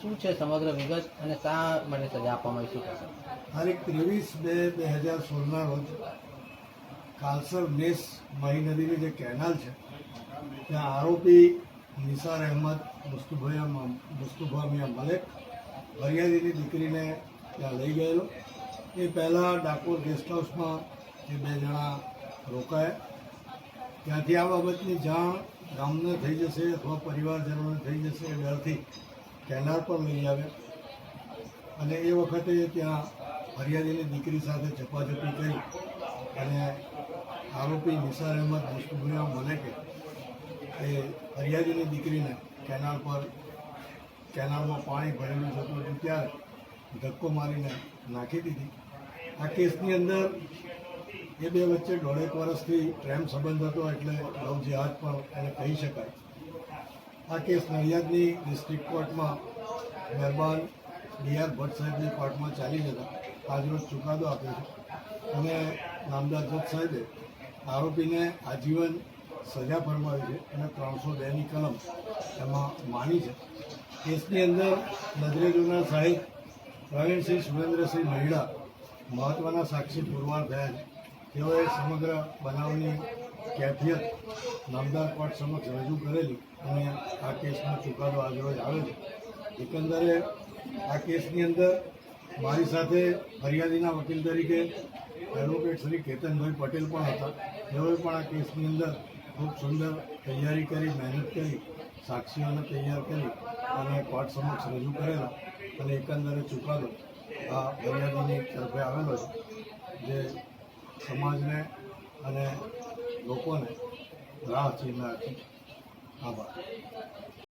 શું છે સમગ્ર વિગત અને શા માટે સજા આપવામાં આવી? શું તારીખ ત્રેવીસ બે બે હજાર સોળના રોજ કાલસર નેસ મહી નદીની જે કેનાલ છે, ત્યાં આરોપી નિસાર અહેમદ મુસ્તુભાઈ મુસ્તુફા મિયા મલેક ફરિયાદીની દીકરીને ત્યાં લઈ ગયેલો. એ પહેલાં ડાકોર ગેસ્ટ હાઉસમાં એ બે જણા રોકાયા. ત્યાંથી આ બાબતની જાણ ગામને થઈ જશે અથવા પરિવારજનોને થઈ જશે એ ડરથી કેનાલ પર લઈ આવ્યા અને એ વખતે ત્યાં ફરિયાદીની દીકરી સાથે ઝપાઝપી કરી અને આરોપી નિસાર અહેમદ મુસ્તુભિયા મલેકે એ ફરિયાદીની દીકરીને કેનાલ પર કેનાલમાં પાણી ભરેલું જતું હતું ત્યારે ધક્કો મારીને નાખી દીધી. આ કેસની અંદર એ બે વચ્ચે દોઢેક વર્ષથી પ્રેમ સંબંધ હતો એટલે લવ જેહાદ પણ એને કહી શકાય. આ કેસ નડિયાદની ડિસ્ટ્રિક્ટ કોર્ટમાં મહેરબાન ડીઆર ભટ્ટ સાહેબની કોર્ટમાં ચાલી જતા. આજરોજ ચુકાદો આપ્યો છે. અને નામદાર જજ સાહેબે આરોપીને આજીવન સજા ફરમાવી છે અને ત્રણસો બેની કલમ એમાં માની છે. કેસની અંદર નજરે જોનાર સાહેબ પ્રવીણસિંહ સુરેન્દ્રસિંહ મહિડા મહત્ત્વના સાક્ષી પુરવાર થયા છે. તેઓએ સમગ્ર બનાવની કેફિયત નામદાર કોર્ટ સમક્ષ રજૂ કરેલી અને આ કેસનો ચુકાદો આજરોજ આવે છે. એકંદરે આ કેસની અંદર મારી સાથે ફરિયાદીના વકીલ તરીકે એડવોકેટ શ્રી કેતનભાઈ પટેલ પણ હતા. તેઓએ પણ આ કેસની અંદર ખૂબ સુંદર તૈયારી કરી, મહેનત કરી, સાક્ષીઓને તૈયાર કરી અને કોર્ટ સમક્ષ રજૂ કરેલા અને એકંદરે ચુકાદો આ ફરિયાદીની તરફે આવેલો છે. જે સમાજને અને લોકોને રાહ ચીનાર છે આભાર.